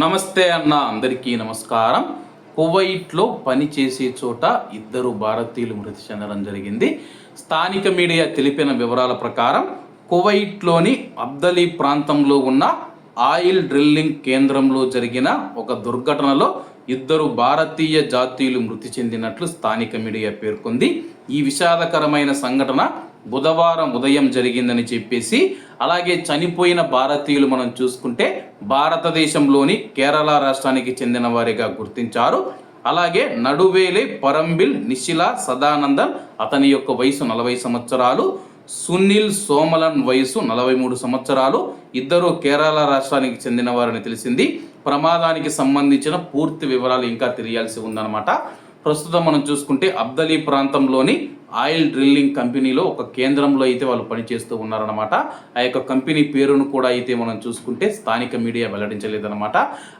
నమస్తే అన్న అందరికీ నమస్కారం. కువైట్లో పనిచేసే చోట ఇద్దరు భారతీయులు మృతి చెందడం జరిగింది. స్థానిక మీడియా తెలిపిన వివరాల ప్రకారం కువైట్లోని అబ్దలీ ప్రాంతంలో ఉన్న ఆయిల్ డ్రిల్లింగ్ కేంద్రంలో జరిగిన ఒక దుర్ఘటనలో ఇద్దరు భారతీయ జాతీయులు మృతి చెందినట్లు స్థానిక మీడియా పేర్కొంది. ఈ విషాదకరమైన సంఘటన బుధవారం ఉదయం జరిగిందని చెప్పేసి అలాగే చనిపోయిన భారతీయులు మనం చూసుకుంటే భారతదేశంలోని కేరళ రాష్ట్రానికి చెందిన వారిగా గుర్తించారు. అలాగే నడువేలే పరంబిల్ నిశిల సదానందన్ అతని యొక్క వయసు నలభై సంవత్సరాలు సునీల్ సోమలన్ వయసు నలభై మూడు సంవత్సరాలు ఇద్దరు కేరళ రాష్ట్రానికి చెందిన వారని తెలిసింది. ప్రమాదానికి సంబంధించిన పూర్తి వివరాలు ఇంకా తెలియాల్సి ఉందన్నమాట. ప్రస్తుతం మనం చూసుకుంటే అబ్దలీ ప్రాంతంలోని ఆయిల్ డ్రిల్లింగ్ కంపెనీలో ఒక కేంద్రంలో అయితే వాళ్ళు పనిచేస్తూ ఉన్నారనమాట ఆ యొక్క కంపెనీ పేరును కూడా అయితే మనం చూసుకుంటే స్థానిక మీడియా వెల్లడించలేదన్నమాట.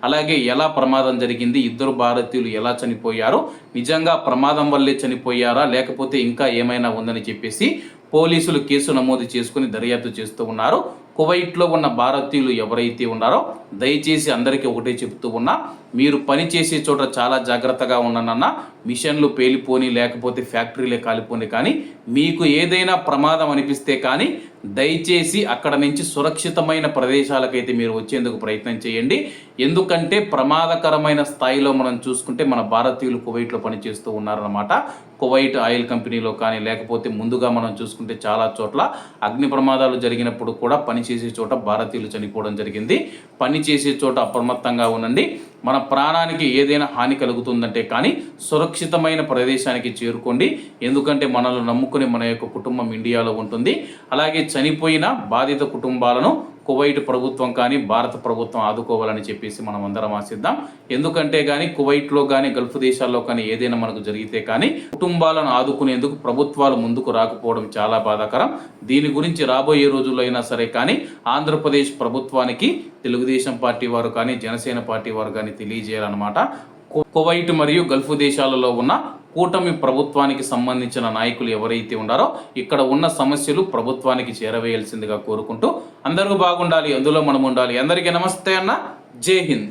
అలాగే ఎలా ప్రమాదం జరిగింది ఇద్దరు భారతీయులు ఎలా చనిపోయారు నిజంగా ప్రమాదం వల్లే చనిపోయారా లేకపోతే ఇంకా ఏమైనా ఉందని చెప్పేసి పోలీసులు కేసు నమోదు చేసుకుని దర్యాప్తు చేస్తూ ఉన్నారు. కువైట్లో ఉన్న భారతీయులు ఎవరైతే ఉన్నారో దయచేసి అందరికీ ఒకటే చెప్తూ ఉన్నా మీరు పని చేసే చోట చాలా జాగ్రత్తగా ఉండనన్న మిషన్లు పేలిపోని లేకపోతే ఫ్యాక్టరీలే కాలిపోని కానీ మీకు ఏదైనా ప్రమాదం అనిపిస్తే కానీ దయచేసి అక్కడ నుంచి సురక్షితమైన ప్రదేశాలకైతే మీరు వచ్చేందుకు ప్రయత్నం చేయండి. ఎందుకంటే ప్రమాదకరమైన స్థాయిలో మనం చూసుకుంటే మన భారతీయులు కువైట్లో పనిచేస్తూ ఉన్నారన్నమాట. కువైట్ ఆయిల్ కంపెనీలో కానీ లేకపోతే ముందుగా మనం చూసుకుంటే చాలా చోట్ల అగ్ని ప్రమాదాలు జరిగినప్పుడు కూడా పని పనిచేసే చోట భారతీయులు చనిపోవడం జరిగింది. పని చేసే చోట అప్రమత్తంగా ఉండండి. మన ప్రాణానికి ఏదైనా హాని కలుగుతుందంటే కానీ సురక్షితమైన ప్రదేశానికి చేరుకోండి. ఎందుకంటే మనల్ని నమ్ముకుని మన యొక్క కుటుంబం ఇండియాలో ఉంటుంది. అలాగే చనిపోయిన బాధిత కుటుంబాలను కువైట్ ప్రభుత్వం కానీ భారత ప్రభుత్వం ఆదుకోవాలని చెప్పేసి మనం అందరం ఆశిద్దాం. ఎందుకంటే కానీ కువైట్లో కానీ గల్ఫ్ దేశాల్లో కానీ ఏదైనా మనకు జరిగితే కానీ కుటుంబాలను ఆదుకునేందుకు ప్రభుత్వాలు ముందుకు రాకపోవడం చాలా బాధాకరం. దీని గురించి రాబోయే రోజుల్లో అయినా సరే కానీ ఆంధ్రప్రదేశ్ ప్రభుత్వానికి తెలుగుదేశం పార్టీ వారు కానీ జనసేన పార్టీ వారు కానీ తెలియజేయాలన్నమాట. కువైట్ మరియు గల్ఫ్ దేశాలలో ఉన్న కూటమి ప్రభుత్వానికి సంబంధించిన నాయకులు ఎవరైతే ఉన్నారో ఇక్కడ ఉన్న సమస్యలు ప్రభుత్వానికి చేరవేయాల్సిందిగా కోరుకుంటూ అందరూ బాగుండాలి అందులో మనం ఉండాలి. అందరికీ నమస్తే అన్న. జై హింద్.